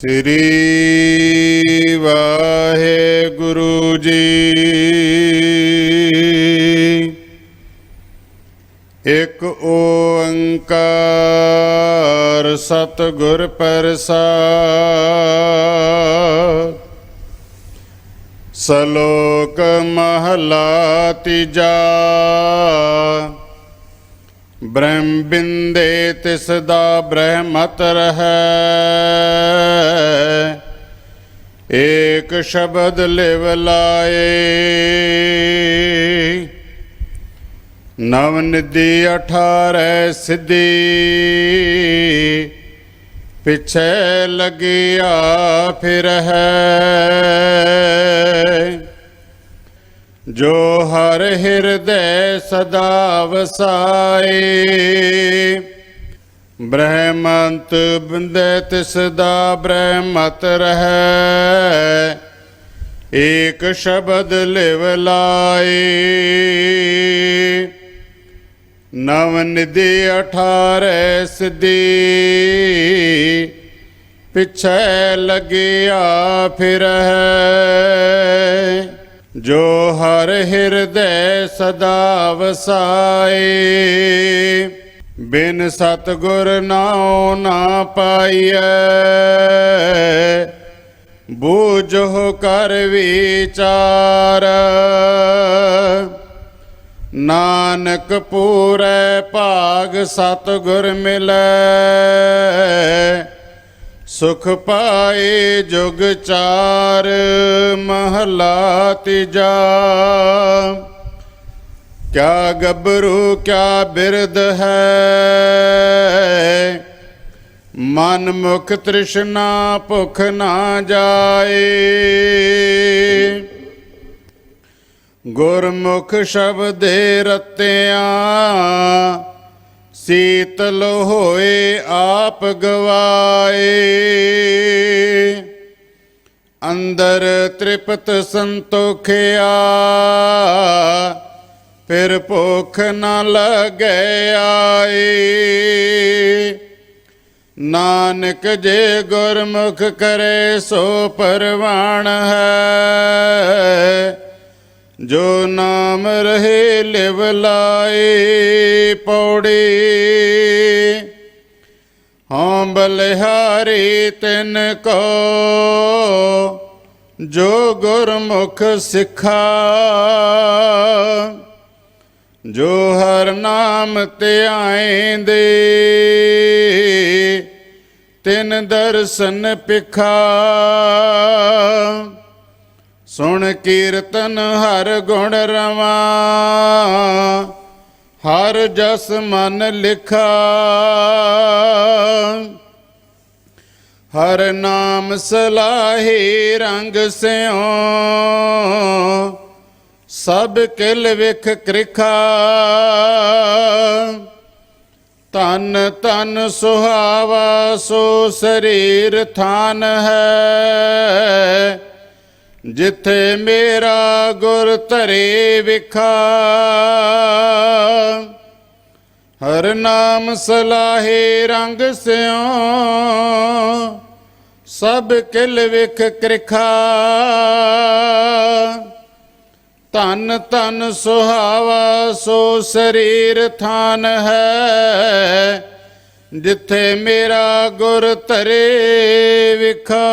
ਸ੍ਰੀ ਵਾਹਿਗੁਰੂ ਜੀ। ਇਕ ਓੰਕਾਰ ਸਤਿਗੁਰ ਪ੍ਰਸਾਦ। ਸਲੋਕ ਮਹਲਾ ਤੀਜਾ। ਬ੍ਰਹਮ ਬਿੰਦੇ ਤਿਸ ਦਾ ਬ੍ਰਹਮਤ ਰਹੈ। ਏਕ ਸ਼ਬਦ ਲਿਵ ਲਾਏ। ਨਵ ਨਿਧੀ ਅਠਾਰੈ ਸਿੱਧੀ। ਪਿਛੇ ਲਗਿਆ ਫਿਰ ਹੈ ਜੋ ਹਰ ਹਿਰਦੈ ਸਦਾ ਵਸਾਏ, ਬ੍ਰਹਮੰਤ ਬਿੰਦੇ ਤਿਸ ਦਾ ਬ੍ਰਹਮਤ ਰਹੈ, ਏਕ ਸ਼ਬਦ ਲਿਵ ਲਾਏ। ਨਵ ਨਿਧੀ ਅਠਾਰੈ ਸਿੱਧੀ, ਪਿਛੈ ਲਗਿਆ ਫਿਰ ਜੋ ਹਰ ਹਿਰਦੈ ਸਦਾ ਵਸਾਏ, ਬਿਨ ਸਤਗੁਰ ਨਾਉ ਨਾ ਪਾਈਐ। ਬੂਝੋ ਕਰ ਵਿਚਾਰ, ਨਾਨਕ ਪੂਰੇ ਭਾਗ ਸਤਗੁਰ ਮਿਲੈ। ਸੁਖ ਪਾਏ ਜੁਗ ਚਾਰ, ਮਹਲਾ ਤੀਜਾ। ਕਿਆ ਗੱਭਰੂ, ਕਿਆ ਬਿਰਧ ਹੈ। ਮਨ ਮੁਖ ਤ੍ਰਿਸ਼ਨਾ ਭੁਖ ਨਾ ਜਾਏ। ਗੁਰਮੁਖ ਸ਼ਬਦੇ ਰਤਿਆਂ ਸੀਤਲ ਹੋਏ ਆਪ ਗਵਾਏ। ਅੰਦਰ ਤ੍ਰਿਪਤ ਸੰਤੋਖਿਆ, ਫਿਰ ਭੁੱਖ ਨਾ ਲਗੈ ਆਏ। ਨਾਨਕ ਜੇ ਗੁਰਮੁਖ ਕਰੇ ਸੋ ਪਰਵਾਣ ਹੈ। ਜੋ ਨਾਮ ਰਹੇ ਲਿਵ ਲਾਏ ਪੌੜੀ। ਹਾਂ ਬਲਿਹਾਰੀ ਤਿਨ ਕੋ, ਜੋ ਗੁਰਮੁਖ ਸਿੱਖਾ। ਜੋ ਹਰ ਨਾਮ ਧਿਆਇਂਦੇ ਤਿਨ ਦਰਸ਼ਨ ਪਿਖਾ। ਸੁਣ ਕੀਰਤਨ ਹਰ ਗੁਣ ਰਵਾ, ਹਰ ਜਸ ਮਨ ਲਿਖਾ। ਹਰ ਨਾਮ ਸਲਾਹੀ ਰੰਗ ਸਿਓ ਸਭ ਕਿਲ ਵਿਖ ਕ੍ਰਿਖਾ। ਤਨ ਤਨ ਸੁਹਾਵਾ, ਸੋ ਸਰੀਰ ਥਾਨ ਹੈ। ਜਿੱਥੇ ਮੇਰਾ ਗੁਰ ਧਰੇ ਵਿਖਾ, ਹਰ ਨਾਮ ਸਲਾਹੇ ਰੰਗ ਸਿਓ ਸਭ ਕਿਲ ਵਿਖ ਕ੍ਰਿਖਾ। ਤਨ ਤਨ ਸੁਹਾਵਾ ਸੋ ਸਰੀਰ ਥਾਨ ਹੈ, ਜਿੱਥੇ ਮੇਰਾ ਗੁਰ ਧਰੇ ਵਿਖਾ।